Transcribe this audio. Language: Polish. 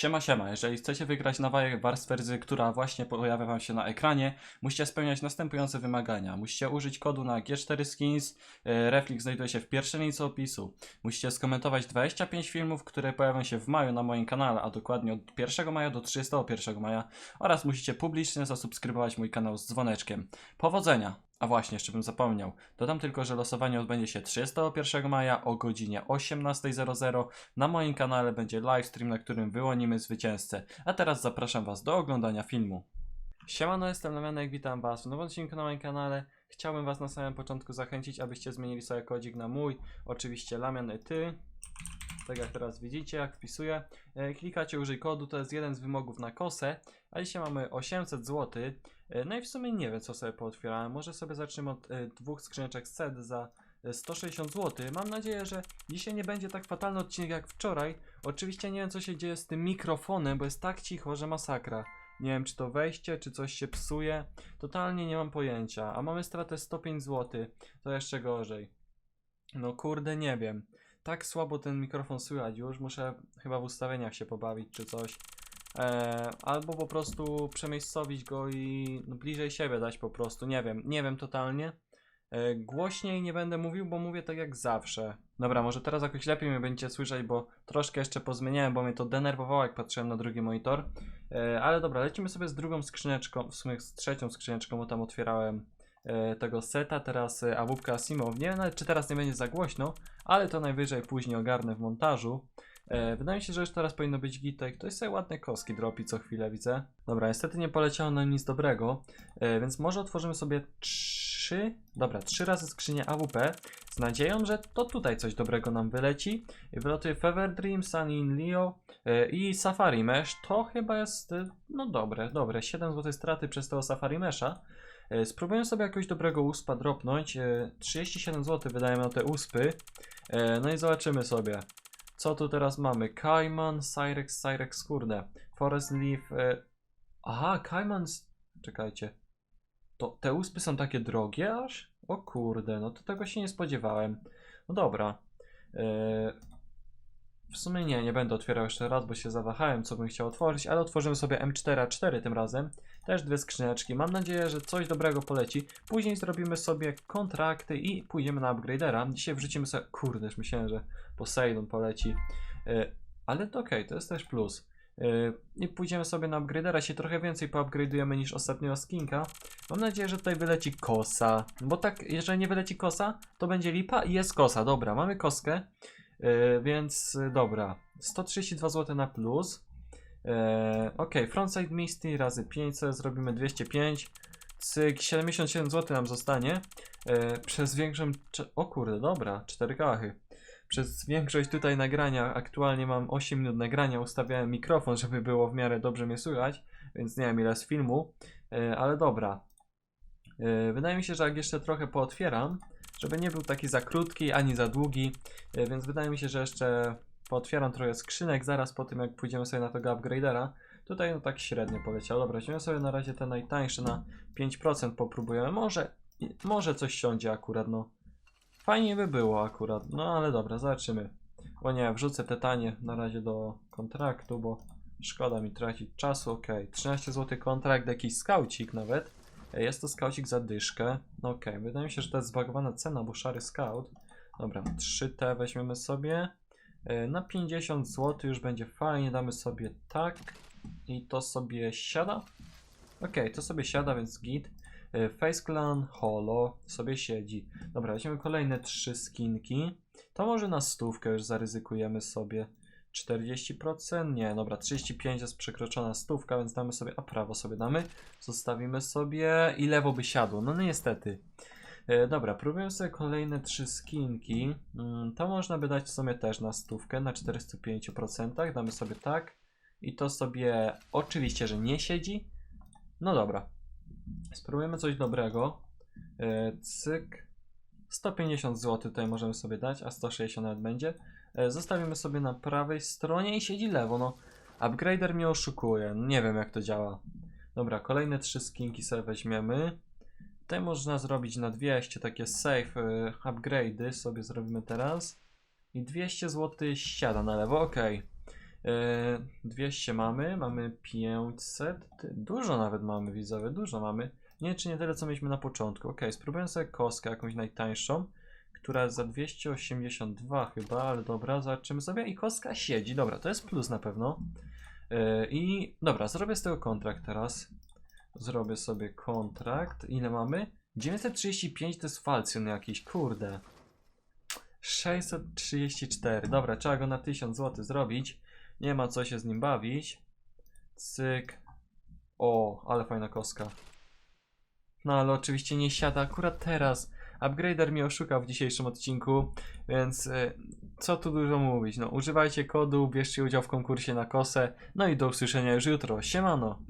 Siema, siema. Jeżeli chcecie wygrać nową warstwę rdzy, która właśnie pojawia Wam się na ekranie, musicie spełniać następujące wymagania. Musicie użyć kodu na G4 Skins, e, reflix znajduje się w pierwszej linii opisu. Musicie skomentować 25 filmów, które pojawią się w maju na moim kanale, a dokładnie od 1 maja do 31 maja oraz musicie publicznie zasubskrybować mój kanał z dzwoneczkiem. Powodzenia! A właśnie, jeszcze bym zapomniał. Dodam tylko, że losowanie odbędzie się 31 maja o godzinie 18.00. Na moim kanale będzie livestream, na którym wyłonimy zwycięzcę. A teraz zapraszam Was do oglądania filmu. Siemano, jestem Lamianek, witam Was w nowym odcinku na moim kanale. Chciałbym Was na samym początku zachęcić, abyście zmienili sobie kodzik na mój. Oczywiście Lamian ty. Tak jak teraz widzicie, jak wpisuję. E, klikacie użyj kodu, to jest jeden z wymogów na kosę. A dzisiaj mamy 800 zł. E, No i w sumie nie wiem co sobie pootwierałem. Może sobie zaczniemy od e, dwóch skrzyneczek set za e, 160 zł. Mam nadzieję, że dzisiaj nie będzie tak fatalny odcinek jak wczoraj. Oczywiście nie wiem co się dzieje z tym mikrofonem, bo jest tak cicho, że masakra. Nie wiem czy to wejście, czy coś się psuje. Totalnie nie mam pojęcia. A mamy stratę 105 zł. To jeszcze gorzej. No kurde, nie wiem. Tak słabo ten mikrofon słychać już. Muszę chyba w ustawieniach się pobawić czy coś. Eee, albo po prostu przemiejscowić go i no, bliżej siebie dać po prostu. Nie wiem, nie wiem totalnie. E, głośniej nie będę mówił, bo mówię tak jak zawsze. Dobra, może teraz jakoś lepiej mnie będziecie słyszeć, bo troszkę jeszcze pozmieniałem, bo mnie to denerwowało, jak patrzyłem na drugi monitor. E, ale dobra, lecimy sobie z drugą skrzyneczką, w sumie z trzecią skrzyneczką, bo tam otwierałem e, tego seta, teraz e, awupka Asimov. Nie wiem nawet, czy teraz nie będzie za głośno, ale to najwyżej później ogarnę w montażu. E, wydaje mi się, że już teraz powinno być gitek. To jest sobie ładne koski dropi co chwilę, widzę. Dobra, niestety nie poleciało nam nic dobrego, e, więc może otworzymy sobie trzy, dobra, trzy razy skrzynię AWP z nadzieją, że to tutaj coś dobrego nam wyleci. Wylatuje Fever Dream, Sunny in Leo e, i Safari Mesh. To chyba jest, e, no dobre, dobre. 7 zł straty przez tego Safari Mesha. E, Spróbuję sobie jakiegoś dobrego uspa dropnąć. E, 37 zł wydajemy na te uspy. E, No i zobaczymy sobie. Co tu teraz mamy? Kaiman, Cyrex, Cyrex, kurde. Forest Leaf. E... Aha, Kaiman. Czekajcie. To te uspy są takie drogie aż? O kurde, no to tego się nie spodziewałem. No dobra. W sumie nie, nie będę otwierał jeszcze raz, bo się zawahałem, co bym chciał otworzyć, ale otworzymy sobie M4A4 tym razem. Też dwie skrzyneczki. Mam nadzieję, że coś dobrego poleci. Później zrobimy sobie kontrakty i pójdziemy na upgradera. Dzisiaj wrzucimy sobie. Kurde, już myślałem, że Poseidon poleci. E, Ale to okej, to jest też plus. E, I pójdziemy sobie na upgradera, się trochę więcej poupgrade'ujemy niż ostatniego skinka. Mam nadzieję, że tutaj wyleci kosa. Bo tak, jeżeli nie wyleci kosa, to będzie lipa i jest kosa. Dobra, mamy koskę. E, Więc e, dobra. 132 zł na plus. E, ok, frontside misty razy 5, co zrobimy 205. Cyk, 77 zł nam zostanie. Przez większą. O kurde, dobra, 4 kachy. Przez większość tutaj nagrania, aktualnie mam 8 minut nagrania, ustawiałem mikrofon, żeby było w miarę dobrze mnie słychać, więc nie wiem ile z filmu, ale dobra. Wydaje mi się, że jak jeszcze trochę pootwieram, żeby nie był taki za krótki ani za długi, e, więc wydaje mi się, że jeszcze pootwieram trochę skrzynek zaraz po tym, jak pójdziemy sobie na tego upgradera. Tutaj no tak średnio poleciało. Dobra, weźmiemy sobie na razie te najtańsze na 5% popróbujemy. Może, może coś siądzie akurat, no. Fajnie by było akurat, no ale dobra, zobaczymy. O nie, wrzucę te tanie na razie do kontraktu, bo szkoda mi tracić czasu. Ok, 13 zł kontrakt, jakiś skaucik nawet. Jest to skaucik za dyszkę. No ok, wydaje mi się, że to jest zbagowana cena, bo szary scout. Dobra, 3T weźmiemy sobie. E, Na 50 zł już będzie fajnie, damy sobie tak. I to sobie siada. Ok, to sobie siada, więc git. E, Face Clan, Holo, sobie siedzi. Dobra, weźmiemy kolejne trzy skinki. To może na stówkę już zaryzykujemy sobie. 40%? Nie, dobra, 35 jest przekroczona stówka, więc damy sobie, a prawo sobie damy. Zostawimy sobie i lewo by siadło. No niestety. E, dobra, próbuję sobie kolejne trzy skinki. Mm, to można by dać w sumie też na stówkę, na 45%. Damy sobie tak. I to sobie oczywiście, że nie siedzi. No dobra. Spróbujemy coś dobrego. E, cyk. 150 zł tutaj możemy sobie dać, a 160 nawet będzie. E, Zostawimy sobie na prawej stronie i siedzi lewo. No, upgrader mnie oszukuje. Nie wiem jak to działa. Dobra, kolejne trzy skinki sobie weźmiemy. Tutaj można zrobić na 200 takie safe e, upgrade'y sobie zrobimy teraz. I 200 zł siada na lewo, ok. E, 200 mamy, mamy 500, ty, dużo nawet mamy widzowie, dużo mamy. Nie czy nie tyle co mieliśmy na początku. Ok, spróbuję sobie kostkę jakąś najtańszą, która za 282 chyba, ale dobra, zobaczymy sobie. I kostka siedzi, dobra, to jest plus na pewno. E, I dobra, zrobię z tego kontrakt teraz. Zrobię sobie kontrakt. Ile mamy? 935 to jest falcjon jakiś, kurde. 634. Dobra, trzeba go na 1000 zł zrobić. Nie ma co się z nim bawić. Cyk. O, ale fajna kostka. No ale oczywiście nie siada akurat teraz. Upgrader mnie oszukał w dzisiejszym odcinku, więc e, co tu dużo mówić. No, używajcie kodu, bierzcie udział w konkursie na kosę. No i do usłyszenia już jutro. Siemano!